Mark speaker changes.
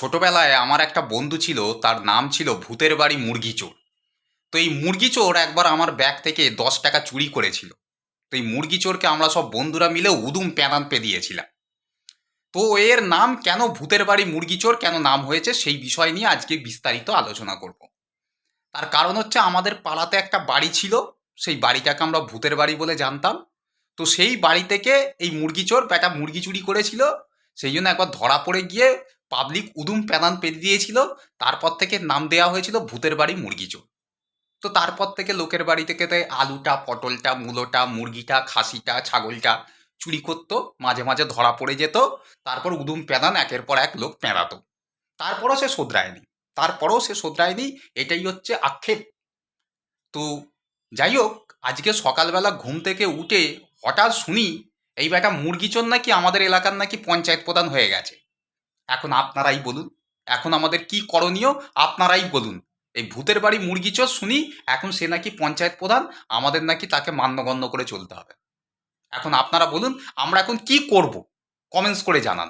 Speaker 1: ছোটবেলায় আমার একটা বন্ধু ছিল, তার নাম ছিল ভূতের বাড়ি মুরগি চোর। তো এই মুরগি চোর একবার আমার ব্যাগ থেকে দশ টাকা চুরি করেছিল। তো এই মুরগি চোরকে আমরা সব বন্ধুরা মিলে উদুম প্যাদান পে দিয়েছিলাম। তো এর নাম কেন ভূতের বাড়ি মুরগি চোর, কেন নাম হয়েছে, সেই বিষয় নিয়ে আজকে বিস্তারিত আলোচনা করব। তার কারণ হচ্ছে আমাদের পাড়াতে একটা বাড়ি ছিল, সেই বাড়িটাকে আমরা ভূতের বাড়ি বলে জানতাম। তো সেই বাড়ি থেকে এই মুরগি চোর একটা মুরগি চুরি করেছিল সেই জন্য একবার ধরা পড়ে গিয়ে পাবলিক উদুম প্যাদান পেতে দিয়েছিল। তারপর থেকে নাম দেওয়া হয়েছিল ভূতের বাড়ি মুরগি চোর। তো তারপর থেকে লোকের বাড়ি থেকে তাই আলুটা, পটলটা, মূলোটা, মুরগিটা, খাসিটা, ছাগলটা চুরি করতো, মাঝে মাঝে ধরা পড়ে যেত। তারপর উদুম প্যাদান একের পর এক লোক পেঁড়াতো। তারপরও সে শোধরায়নি। তারপরেও সে শোধরায়নি, এটাই হচ্ছে আক্ষেপ। তো যাই হোক, আজকে সকালবেলা ঘুম থেকে উঠে হঠাৎ শুনি এই বেটা মুরগিচোর নাকি আমাদের এলাকার নাকি পঞ্চায়েত প্রধান হয়ে গেছে। এখন আপনারাই বলুন, এখন আমাদের কি করণীয় আপনারাই বলুন। এই ভূতের বাড়ি মুরগিচোর শুনি, এখন সে নাকি পঞ্চায়েত প্রধান, আমাদের নাকি তাকে মান্যগণ্য করে চলতে হবে। এখন আপনারা বলুন, আমরা এখন কি করব? কমেন্টস করে জানান।